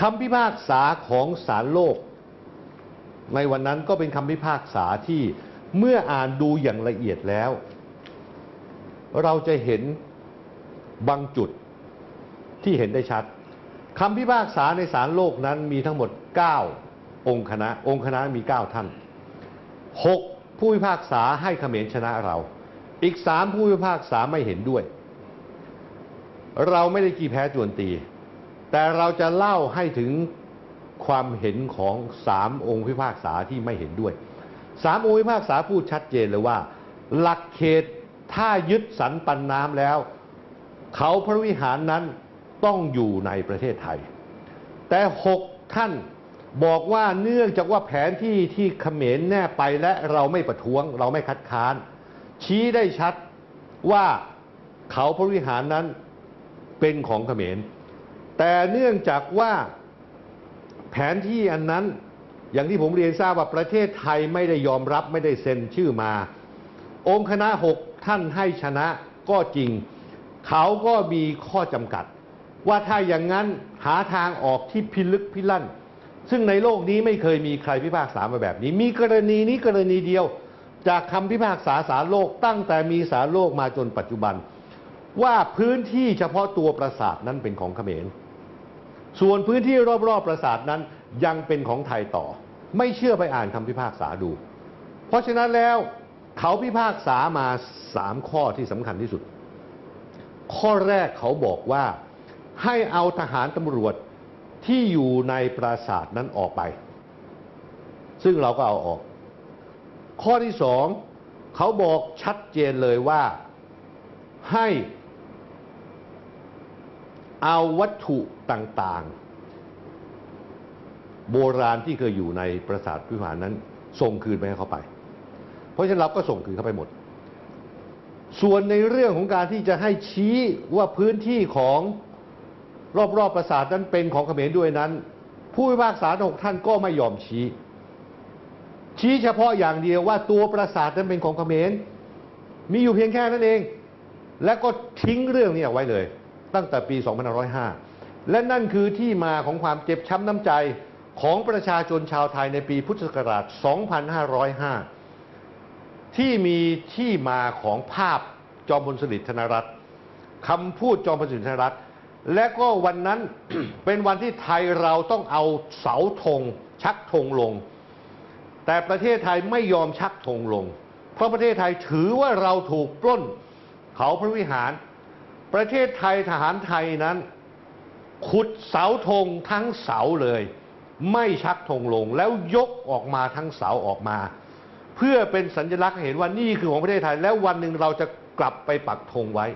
คำพิพากษาของศาลโลก ในวันนั้นก็เป็นคำพิพากษาที่เมื่ออ่านดูอย่างละเอียดแล้ว เราจะเห็นบางจุดที่เห็นได้ชัดคำพิพากษาในศาลโลกนั้นมีทั้งหมด 9 องค์คณะ องค์คณะมี 9 ท่าน 6 ผู้พิพากษาให้เขมรชนะเรา อีก 3 ผู้พิพากษาไม่เห็นด้วย เราไม่ได้กี่แพ้จวนตี แต่เราจะเล่าให้ถึงความเห็นของสามองค์พิพากษาที่ไม่เห็นด้วยสามองค์พิพากษาพูดชัดเจนเลยว่า หลักเขตถ้ายึดสันปันน้ำแล้ว เขาพระวิหารนั้นต้องอยู่ในประเทศไทย แต่หกท่านบอกว่าเนื่องจากว่าแผนที่ที่เขมรแน่ไปและเราไม่ประท้วง เราไม่คัดค้าน ชี้ได้ชัดว่าเขาพระวิหารนั้นเป็นของเขมร แต่เนื่องจากว่าแผนที่อันนั้นอย่างที่ผมเรียนทราบว่าประเทศไทยไม่ได้ยอมรับไม่ได้เซ็นชื่อมา องค์คณะหกท่านให้ชนะก็จริง เขาก็มีข้อจำกัด ว่าถ้าอย่างนั้นหาทางออกที่พิลึกพิลั่น ซึ่งในโลกนี้ไม่เคยมีใครพิพากษามาแบบนี้ มีกรณีนี้กรณีเดียวจากคำพิพากษาสารโลกตั้งแต่มีสารโลกมาจนปัจจุบัน ว่าพื้นที่เฉพาะตัวปราสาทนั้นเป็นของเขมร ส่วนพื้นที่รอบๆปราสาทนั้นยังเป็นของไทยต่อ ไม่เชื่อไปอ่านคำพิพากษาดู เพราะฉะนั้นแล้วเขาพิพากษามาสามข้อที่สำคัญที่สุด ข้อแรกเขาบอกว่าให้เอาทหารตำรวจที่อยู่ในปราสาทนั้นออกไป ซึ่งเราก็เอาออก ข้อที่สองเขาบอกชัดเจนเลยว่าให้ เอาวัตถุต่างๆ โบราณที่เคยอยู่ในปราสาทพิพานนั้น ส่งคืนไปให้เขาไป เพราะฉะนั้นเราก็ส่งคืนเขาไปหมด ส่วนในเรื่องของการที่จะให้ชี้ว่าพื้นที่ของรอบๆปราสาทนั้นเป็นของเขมรด้วยนั้น ผู้พิพากษาหกท่านก็ไม่ยอมชี้ ชี้เฉพาะอย่างเดียวว่าตัวปราสาทนั้นเป็นของเขมรมีอยู่เพียงแค่นั้นเอง และก็ทิ้งเรื่องนี้เอาไว้เลย ตั้งแต่ปี 2505 และนั่นคือที่มาของความเจ็บช้ำน้ำใจของประชาชนชาวไทยในปีพุทธศักราช 2505 ที่มีที่มาของภาพจอมพลสฤษดิ์ธนรัตน์คำพูดจอมพลสฤษดิ์ธนรัตน์และก็วันนั้นเป็นวันที่ไทยเราต้องเอาเสาธงชักธงลง แต่ประเทศไทยไม่ยอมชักธงลง เพราะประเทศไทยถือว่าเราถูกปล้นเขาพระวิหาร ประเทศไทยทหารไทยนั้น ขุดเสาธงทั้งเสาเลย ไม่ชักธงลงแล้วยกออกมาทั้งเสาออกมา เพื่อเป็นสัญลักษณ์เห็นว่านี่คือของประเทศไทย แล้ววันหนึ่งเราจะกลับไปปักธงไว้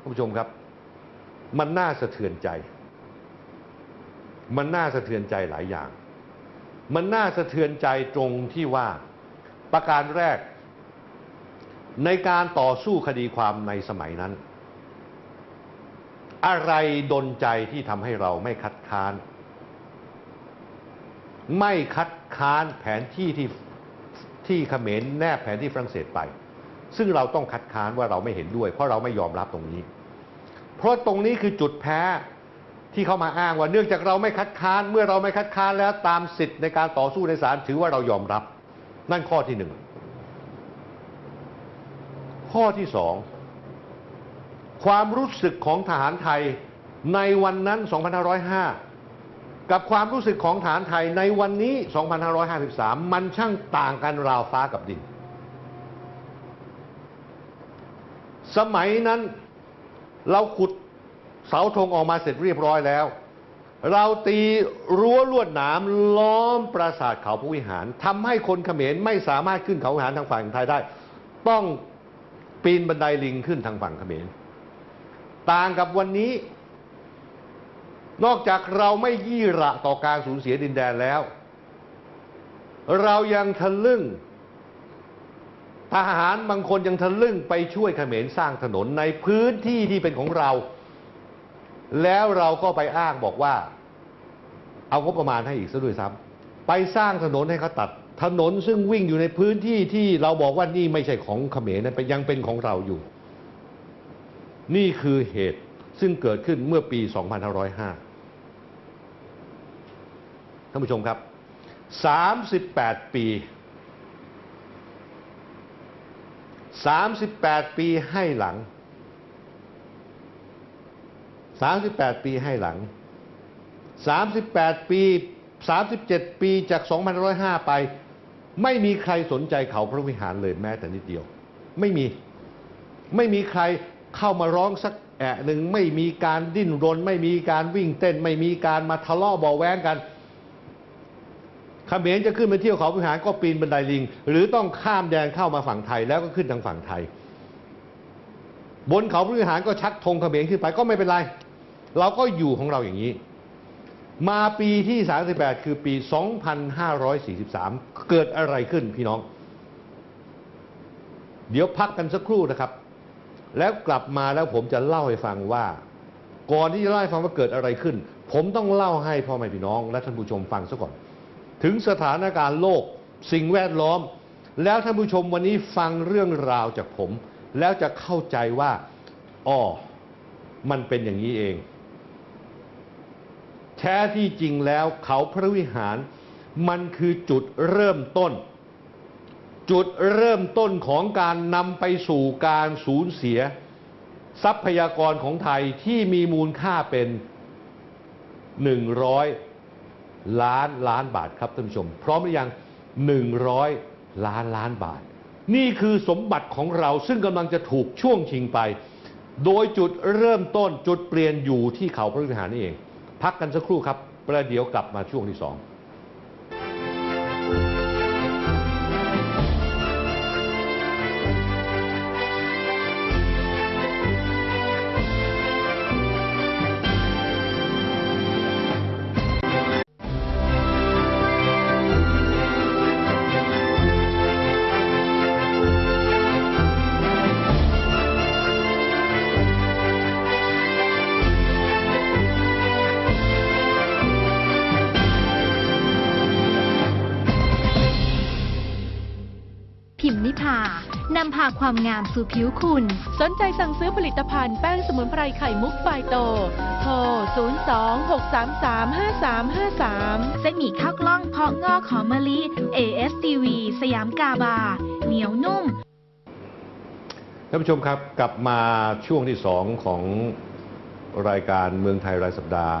ท่านผู้ชมครับ มันน่าสะเทือนใจ มันน่าสะเทือนใจหลายอย่าง มันน่าสะเทือนใจตรงที่ว่าประการแรกในการต่อสู้คดีความในสมัยนั้น อะไรดนใจที่ทำให้เราไม่คัดค้าน ไม่คัดค้านแผนที่ที่ที่เขมรแนบแผนที่ฝรั่งเศสไป ซึ่งเราต้องคัดค้านว่าเราไม่เห็นด้วย เพราะเราไม่ยอมรับตรงนี้ เพราะตรงนี้คือจุดแพ้ที่เขามาอ้างว่าเนื่องจากเราไม่คัดค้านเมื่อเราไม่คัดค้านแล้วตามสิทธิ์ในการต่อสู้ในศาลถือว่าเรายอมรับ นั่นข้อที่หนึ่งข้อที่สอง ความรู้สึกของทหารไทยในวันนั้น 2505 กับความรู้สึกของทหารไทยในวันนี้ 2553 มันช่างต่างกันราวฟ้ากับดิน สมัยนั้นเราขุดเสาธงออกมาเสร็จเรียบร้อยแล้ว เราตีรั้วลวดหนามล้อมปราสาทเขาพระวิหารทำให้คนเขมรไม่สามารถขึ้นเขาวิหารทางฝั่งไทยได้ ต้องปีนบันไดลิงขึ้นทางฝั่งเขมร ต่างกับวันนี้ นอกจากเราไม่ยี่ระต่อการสูญเสียดินแดนแล้ว เรายังทะลึ่ง ทหารบางคนยังทะลึ่งไปช่วยเขมรสร้างถนนในพื้นที่ที่เป็นของเรา แล้วเราก็ไปอ้างบอกว่า เอางบประมาณให้อีกซะด้วยซ้ำไปสร้างถนนให้เขาตัดถนนซึ่งวิ่งอยู่ในพื้นที่ที่เราบอกว่านี่ไม่ใช่ของเขมรนะเป็นยังเป็นของเราอยู่ นี่คือเหตุซึ่งเกิดขึ้นเมื่อปี 2505 ท่านผู้ชมครับ 38 ปี 38 ปีให้หลัง 38 ปีให้หลัง 38 ปี 37 ปีจาก2505 ไป ไม่มีใครสนใจเขาพระวิหารเลยแม้แต่นิดเดียว ไม่มี ไม่มีใคร เข้ามาร้องสักแอะหนึ่งไม่มีการดิ้นรน ไม่มีการวิ่งเต้น ไม่มีการมาทะเลาะเบาะแว้งกันเขมรจะขึ้นมาเที่ยวเขาพิหารก็ปีนบันไดลิง หรือต้องข้ามแดนเข้ามาฝั่งไทยแล้วก็ขึ้นทางฝั่งไทย บนเขาพิหารก็ชักธงเขมรขึ้นไปก็ไม่เป็นไร เราก็อยู่ของเราอย่างนี้ มาปีที่ 38 คือปี 2543 เกิดอะไรขึ้นพี่น้อง เดี๋ยวพักกันสักครู่นะครับ แล้วกลับมาแล้วผมจะเล่าให้ฟังว่า ก่อนที่จะเล่าให้ฟังว่าเกิดอะไรขึ้น ผมต้องเล่าให้พ่อแม่พี่น้อง และท่านผู้ชมฟังซะก่อน ถึงสถานการณ์โลก สิ่งแวดล้อม แล้วท่านผู้ชมวันนี้ฟังเรื่องราวจากผม แล้วจะเข้าใจว่าอ๋อมันเป็นอย่างนี้เอง แท้ที่จริงแล้วเขาพระวิหาร มันคือจุดเริ่มต้น จุดเริ่มต้นของการนำไปสู่การสูญเสีย ทรัพยากรของไทยที่มีมูลค่าเป็น 100 ล้านล้านบาทครับท่านผู้ชม พร้อมหรือยัง 100 ล้านล้านบาท นี่คือสมบัติของเราซึ่งกำลังจะถูกช่วงชิงไป โดยจุดเริ่มต้นจุดเปลี่ยนอยู่ที่เขาพระวิหารนี่เอง พักกันสักครู่ครับ ประเดี๋ยวกลับมาช่วงที่สองานำพาความงามสู่ผิวคุณ สนใจสั่งซื้อผลิตภัณฑ์แป้งสมุนไพรไข่มุกไฟโต โทร 02-633-5353 เส้นหมี่ข้าวกล้องเพาะงอกหอมมะลิ ASTV สยามกาบา เหนียวนุ่ม ท่านผู้ชมครับกลับมาช่วงที่สองของรายการเมืองไทยรายสัปดาห์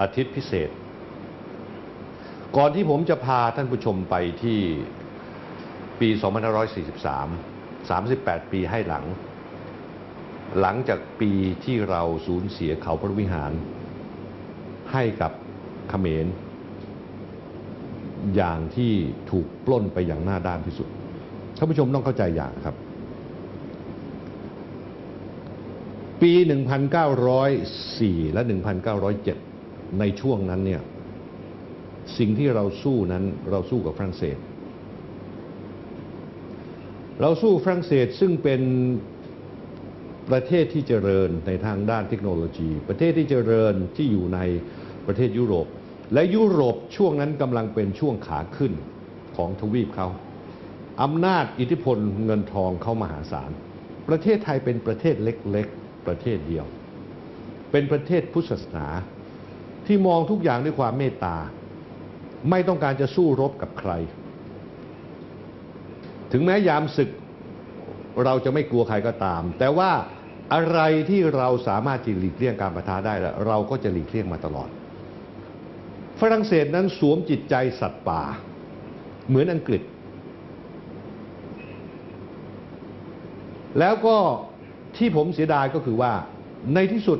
อาทิตย์พิเศษ ก่อนที่ผมจะพาท่านผู้ชมไปที่ ปี 2543 38 ปีให้หลัง หลังจากปีที่เราสูญเสียเขาพระวิหาร ให้กับเขมร อย่างที่ถูกปล้นไปอย่างหน้าด้านที่สุดท่านผู้ชมต้องเข้าใจอย่างครับ ปี 1904 และ 1907 ในช่วงนั้นเนี่ยสิ่งที่เราสู้นั้นเราสู้กับฝรั่งเศส เราสู้ฝรั่งเศสซึ่งเป็นประเทศที่เจริญในทางด้านเทคโนโลยี ประเทศที่เจริญที่อยู่ในประเทศยุโรป และยุโรปช่วงนั้นกำลังเป็นช่วงขาขึ้นของทวีปเขาอำนาจอิทธิพลเงินทองเข้ามหาศาล ประเทศไทยเป็นประเทศเล็กๆ ประเทศเดียว เป็นประเทศพุทธศาสนาที่มองทุกอย่างด้วยความเมตตา ไม่ต้องการจะสู้รบกับใคร ถึงแม้ยามศึกเราจะไม่กลัวใครก็ตาม แต่ว่าอะไรที่เราสามารถจะหลีกเลี่ยงการประทะได้ล้วเราก็จะหลีกเลี่ยงมาตลอด ฝรั่งเศสนั้นสวมจิตใจสัตว์ป่า เหมือนอังกฤษ แล้วก็ที่ผมเสียดายก็คือว่าในที่สุด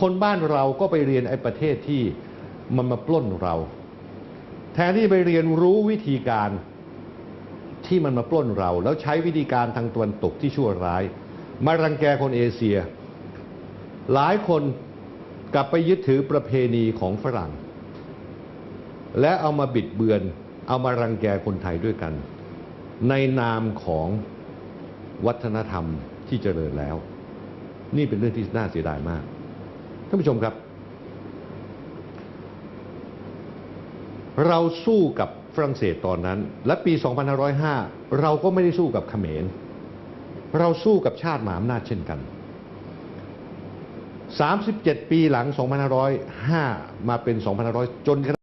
คนบ้านเราก็ไปเรียนไอ้ประเทศที่มันมาปล้นเรา แทนที่ไปเรียนรู้วิธีการ ที่มันมาปล้นเรา แล้วใช้วิธีการทางตะวันตกที่ชั่วร้าย มารังแกคนเอเชีย หลายคนกลับไปยึดถือประเพณีของฝรั่ง และเอามาบิดเบือน เอามารังแกคนไทยด้วยกัน ในนามของวัฒนธรรมที่เจริญแล้ว นี่เป็นเรื่องที่น่าเสียดายมากท่านผู้ชมครับ เราสู้กับ รั่งเศสตอนนั้น และปี 2505 เราก็ไม่ได้สู้กับเขมร เราสู้กับชาติมหาอำนาจเช่นกัน 37 ปีหลัง 2505 มาเป็น 2500 จน